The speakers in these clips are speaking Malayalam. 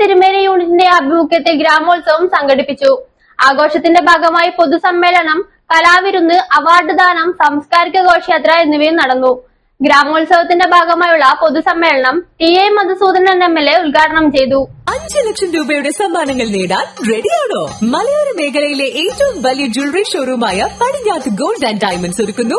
തിരുമേനി യൂണിറ്റിന്റെ ആഭിമുഖ്യത്തിൽ ഗ്രാമോത്സവം സംഘടിപ്പിച്ചു. ആഘോഷത്തിന്റെ ഭാഗമായി പൊതുസമ്മേളനം കലാവിരുന്ന് അവാർഡ് ദാനം സാംസ്കാരിക ഘോഷയാത്ര എന്നിവയും നടന്നു. ഗ്രാമോത്സവത്തിന്റെ ഭാഗമായുള്ള പൊതുസമ്മേളനം T A Madhusoodanan M L A ഉദ്ഘാടനം ചെയ്തു. അഞ്ച് ലക്ഷം രൂപയുടെ സമ്മാനങ്ങൾ നേടാൻ റെഡിയാണോ? മലയോര മേഖലയിലെ ഏറ്റവും വലിയ ജ്വല്ലറി ഷോറൂമായ പടിഞ്ഞാത്ത് ഗോൾഡ് ആൻഡ് ഡയമണ്ട്സ് ഒരുക്കുന്നു.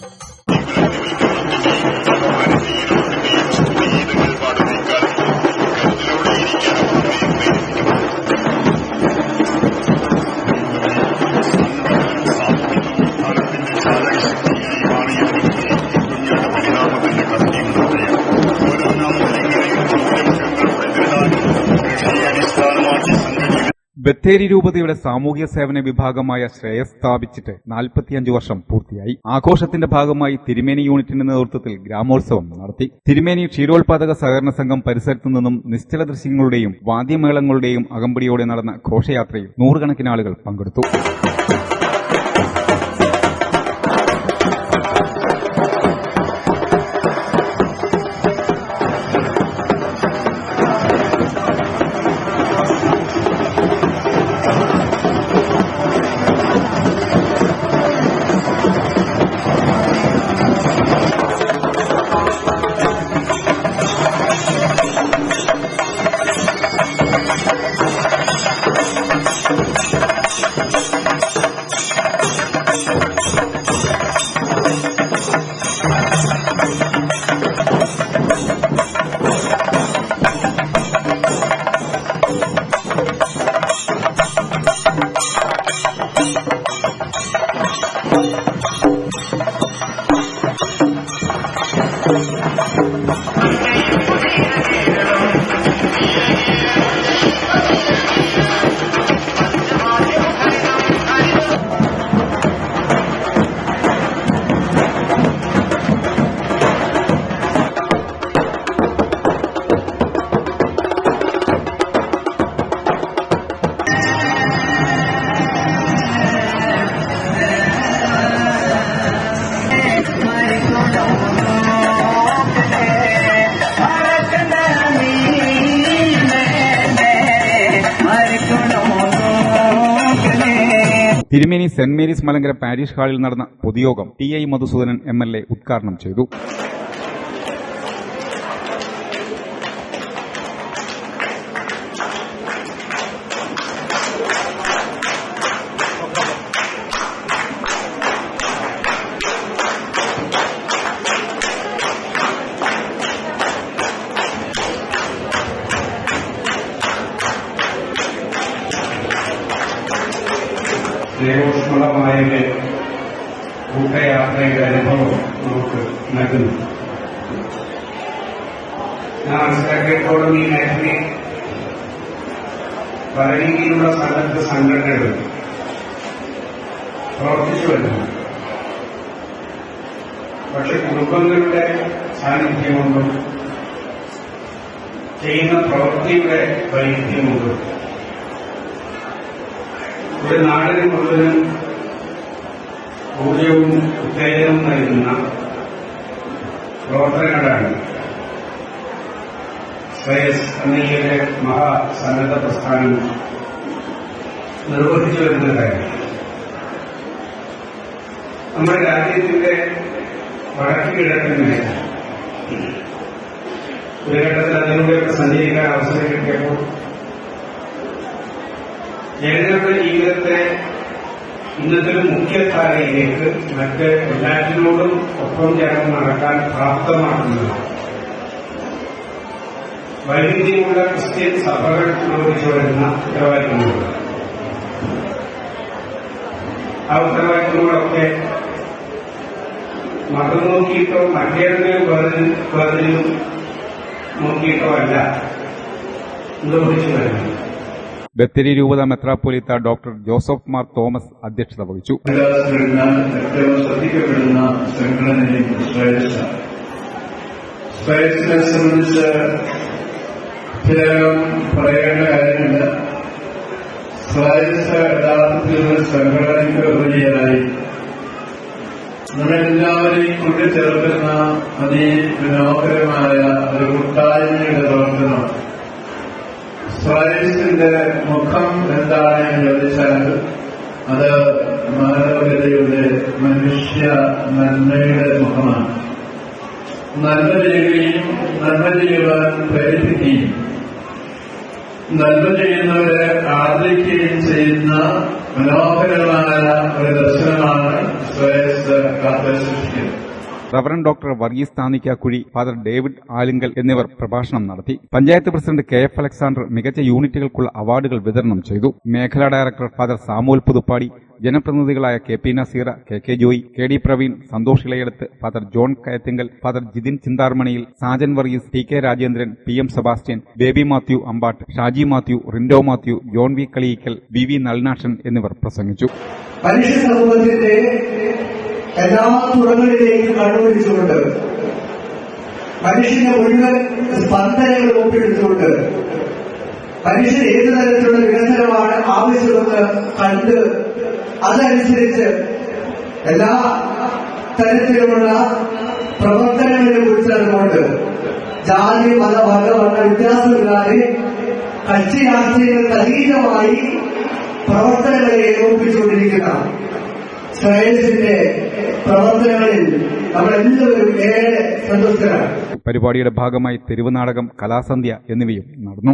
ബത്തേരി രൂപതയുടെ സാമൂഹ്യ സേവന വിഭാഗമായ ശ്രേയസ് സ്ഥാപിച്ചിട്ട് നാൽപ്പത്തിയഞ്ച് വർഷം പൂർത്തിയായി. ആഘോഷത്തിന്റെ ഭാഗമായി തിരുമേനി യൂണിറ്റിന്റെ നേതൃത്വത്തിൽ ഗ്രാമോത്സവം നടത്തി. തിരുമേനി ക്ഷീരോത്പാദക സഹകരണ സംഘം പരിസരത്തു നിന്നും നിശ്ചല ദൃശ്യങ്ങളുടെയും വാദ്യമേളങ്ങളുടെയും അകമ്പടിയോടെ നടന്ന ഘോഷയാത്രയിൽ നൂറുകണക്കിന് ആളുകൾ പങ്കെടുത്തു. തിരുമേനി സെന്റ് മേരീസ് മലങ്കര പാരീഷ് ഹാളിൽ നടന്ന പൊതുയോഗം T I Madhusoodanan M L A ഉദ്ഘാടനം ചെയ്തു ഒരു കൂട്ടയാത്രയുടെ അനുഭവം നമുക്ക് നൽകുന്നു. ഞാൻ മനസ്സിലാക്കിയപ്പോഴും ഈ മേഖലയിൽ പല രീതിയിലുള്ള സന്നദ്ധ സംഘടനകൾ പ്രവർത്തിച്ചു വരുന്നു. പക്ഷെ കുടുംബങ്ങളുടെ സാന്നിധ്യം ചെയ്യുന്ന പ്രവൃത്തിയുടെ വൈവിധ്യം കൊണ്ടും ഒരു നാടിന് മുഴുവനും ഊർജവും ഉത്തേജനം നൽകുന്ന പ്രവർത്തനങ്ങളാണ്. ശ്രേയസ് ഒരു മഹാസന്നദ്ധ പ്രസ്ഥാനം നിർവഹിച്ചു വരുന്ന നമ്മുടെ രാജ്യത്തിന്റെ വടക്ക് കിഴക്കിന് ഒരു ഘട്ടത്തിൽ അതിലൂടെയൊക്കെ സഞ്ചരിക്കാൻ അവസരം കിട്ടിയപ്പോൾ ജനങ്ങളുടെ ജീവിതത്തെ ഇന്നത്തെ മുഖ്യധാരയിലേക്ക് മറ്റ് എല്ലാറ്റിനോടും ഒപ്പം ചേർന്ന് നടക്കാൻ പ്രാപ്തമാക്കുന്നതാണ് വൈവിധ്യമുള്ള ക്രിസ്ത്യൻ സഭകൾ നിർവഹിച്ചു വരുന്ന ഉത്തരവാദിത്തങ്ങളുണ്ട്. ആ ഉത്തരവാദിത്തങ്ങളൊക്കെ മതം നോക്കിയിട്ടോ മറ്റേതെങ്കിലും വേദനയും നോക്കിയിട്ടോ അല്ല. നിർവഹിച്ചു വരുന്നത് ബത്തേരി രൂപത മെത്രാപ്പൊലിത്ത ഡോക്ടർ ജോസഫ് മാർ തോമസ് അധ്യക്ഷത വഹിച്ചു. നമ്മളെല്ലാവരെയും കൂട്ടിച്ചേർക്കുന്ന അതിമനോഹരമായ ഒരു കൂട്ടായ്മയുടെ പ്രവർത്തനം സ്വയത്തിന്റെ മുഖം എന്താണ് എന്ന് ചോദിച്ചാൽ അത് മാനവികതയുടെ മനുഷ്യ നന്മയുടെ മുഖമാണ്. നന്മ ചെയ്യുകയും നന്മ ചെയ്യുവാൻ പ്രേരിപ്പിക്കുകയും നന്മ ചെയ്യുന്നവരെ ആദരിക്കുകയും ചെയ്യുന്ന മനോഹരമായ ഒരു ദർശനമാണ് Shreyas കാത്തുസൂക്ഷിക്കുന്നത് reverend doctor Varghese Thannikkakuzhi father David Alinkal എന്നിവർ പ്രഭാഷണം നടത്തി. Panchayat president K F Alexander മികച്ച യൂണിറ്റുകൾക്കുള്ള അവാർഡുകൾ വിതരണം ചെയ്തു. മേഖലാ director father Samuel Puthuppadi ജനപ്രതിനിധികളായ K P Naseera K K Joy K D Praveen Santhosh Elayidath father John Kayathinkal father Jithin Chintharmaniyil Sajan Varghese T K Rajendran P M Sebastian Baby Mathew Ambatt Shaji Mathew Rindo Mathew John V Kaliyikkal V V Nalinakshan എന്നിവർ പ്രസംഗിച്ചു. തുറകളിലേക്കും കണ്ണുപിടിച്ചുകൊണ്ട് മനുഷ്യന്റെ മുഴുവൻ സ്പന്ദനങ്ങൾ ഒപ്പിയെടുത്തുകൊണ്ട് മനുഷ്യൻ ഏത് തരത്തിലുള്ള വികസനമാണ് ആവശ്യമെന്ന് കണ്ട് അതനുസരിച്ച് എല്ലാ തരത്തിലുമുള്ള പ്രവർത്തനങ്ങളെ കുറിച്ചറിഞ്ഞുകൊണ്ട് ജാതി മത വർണ വ്യത്യാസമില്ലാതെ കക്ഷി രാഷ്ട്രീയങ്ങൾക്ക് അതീതമായി പ്രവർത്തനങ്ങളെ ഏകോപിപ്പിച്ചുകൊണ്ടിരിക്കുന്ന ശ്രേയസിന്റെ പ്രവർത്തനങ്ങളിൽ നമ്മളെല്ലാവരും ഏറെ സന്തുഷ്ടരാണ്. പരിപാടിയുടെ ഭാഗമായി തെരുവ് നാടകം കലാസന്ധ്യ എന്നിവയും നടന്നു.